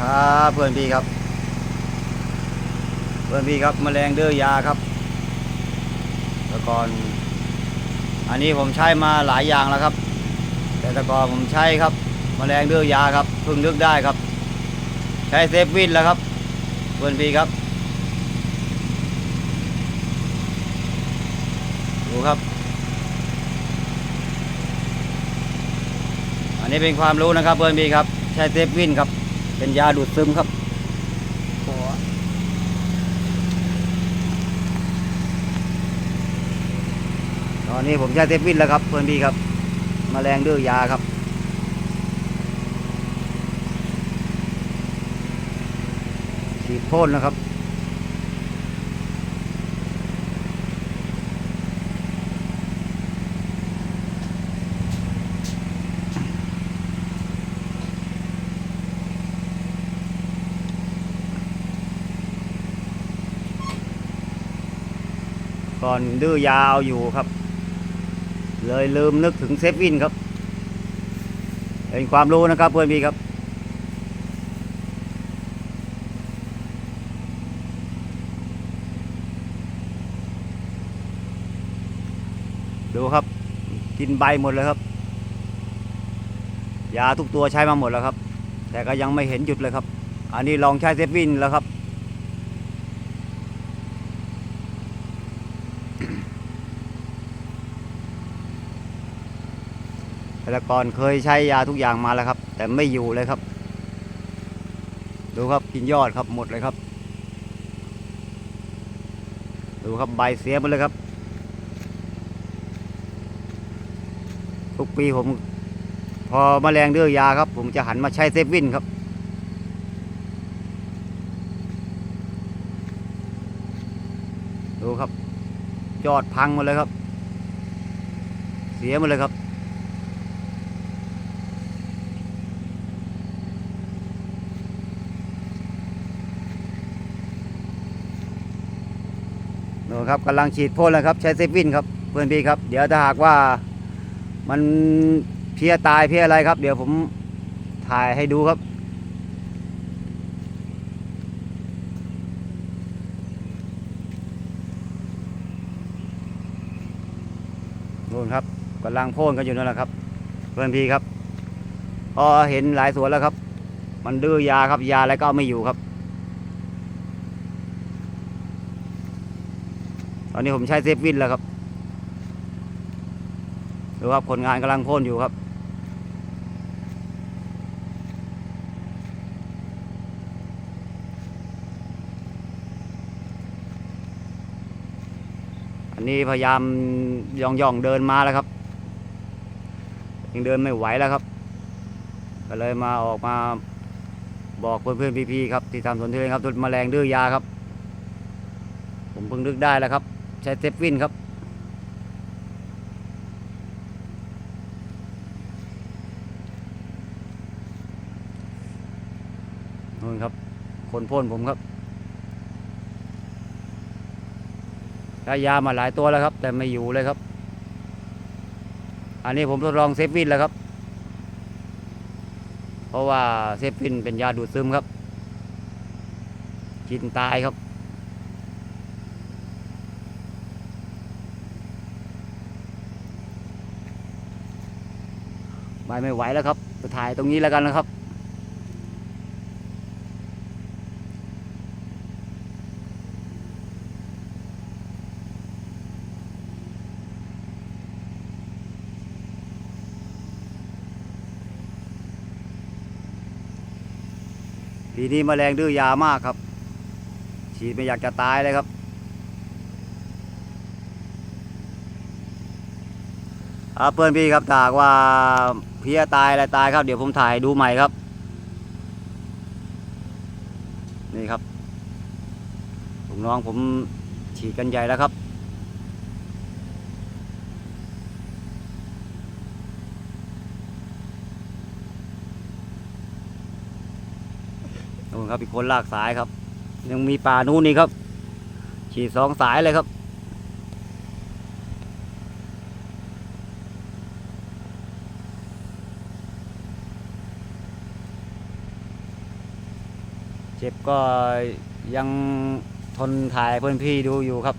ครับเพื่อนพี่ครับ เพื่อนพี่ครับแมลงเดื้อยาครับแต่ก่อน อันนี้ผมใช้มาหลายอย่างแล้วครับ แต่แต่ก่อนผมใช้ครับแมลงเดื้อยาครับเพิ่งนึกได้ครับ ใช้เซฟวินแล้วครับ เพื่อนพี่ครับดูครับ อันนี้เป็นความรู้นะครับเพื่อนพี่ครับ ใช้เซฟวินครับ เป็นยาดูดซึมครับตอนนี้ผมใช้เทปวินแล้วครับเพื่อนพี่ครับมแมลงดื้อยาครับฉีดพ่นนะครับ ก่อนดื้อยาวอยู่ครับ เลยลืมนึกถึงเซฟวินครับ เป็นความรู้นะครับเพื่อนพี่ครับดูครับ กินใบหมดเลยครับ ยาทุกตัวใช้มาหมดแล้วครับ แต่ก็ยังไม่เห็นหยุดเลยครับ อันนี้ลองใช้เซฟวินแล้วครับ แต่ก่อนเคยใช้ยาทุกอย่างมาแล้วครับ แต่ไม่อยู่เลยครับ ดูครับกินยอดครับหมดเลยครับ ดูครับใบเสียหมดเลยครับ ทุกปีผม พอมแมลงดื้อยาครับ ผมจะหันมาใช้เซฟวินครับดูครับยอดพังหมดเลยครับ เสียหมดเลยครับ ดูครับกำลังฉีดพ่นแล้วครับ ใช้เซฟวินครับเพื่อนพี่ครับ เดี๋ยวถ้าหากว่ามันเพี้ยตายเพี้ยอะไรครับ เดี๋ยวผมถ่ายให้ดูครับ นู่นครับกำลังพ่นกันอยู่นั่นแหละครับ เพื่อนพี่ครับพอเห็นหลายสวนแล้วครับ มันดื้อยาครับยาอะไรก็ไม่อยู่ครับ อนนี้ผมใช้เซฟวินแล้วครับ ดูครับคนงานกำลังพ่นอยู่ครับ อันนี้พยายามย่องย่องๆเดินมาแล้วครับ ยังเดินไม่ไหวแล้วครับ ก็เลยมาออกมาบอกเพื่อนๆพี่ๆครับที่ทำสวนทุเรียนครับทุนแมลงดื้อยาครับ ผมเพิ่งนึกได้แล้วครับ ใช้เซฟวินครับ นู่นครับ คนพ่นผมครับ ได้ยามาหลายตัวแล้วครับ แต่ไม่อยู่เลยครับ อันนี้ผมทดลองเซฟวินแล้วครับ เพราะว่าเซฟวินเป็นยาดูดซึมครับ กินตายครับ ไม่ไม่ไหวแล้วครับจะถ่ายตรงนี้แล้วกันนะครับ ปีนี้แมลงดื้อยามากครับ ฉีดไม่อยากจะตายเลยครับ อ่าเพื่อนพี่ครับถาหากว่าเพี้ยตายอะไรตายครับ เดี๋ยวผมถ่ายดูใหม่ครับ นี่ครับลูกน้องผมฉีดกันใหญ่แล้วครับ นู่นครับอีกคนลากสายครับ ยังมีป่านู้นนี่ครับ ฉีดสองสายเลยครับ็บก็ยังทนถ่ายเพื่อนพี่ดูอยู่ครับ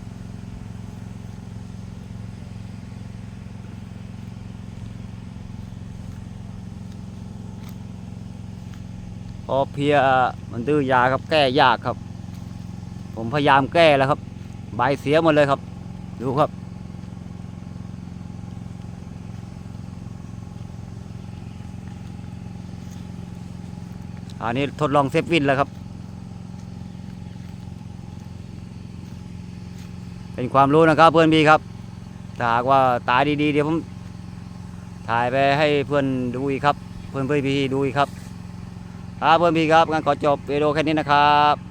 พอเพียมันดื้อยาครับแก้ยากครับ ผมพยายามแก้แล้วครับ ใบเสียหมดเลยครับ ดูครับอันนี้ทดลองเซฟวินแล้วครับ เป็นความรู้นะครับเพื่อนพี่ครับถ้าหากว่าตายดีๆเดี๋ยวผมถ่ายไปให้เพื่อนดูอีกครับ เพื่อนเพื่อนพี่ดูอีกครับครับเพื่อนพี่ครับงั้นขอจบวิดีโอแค่นี้นะครับ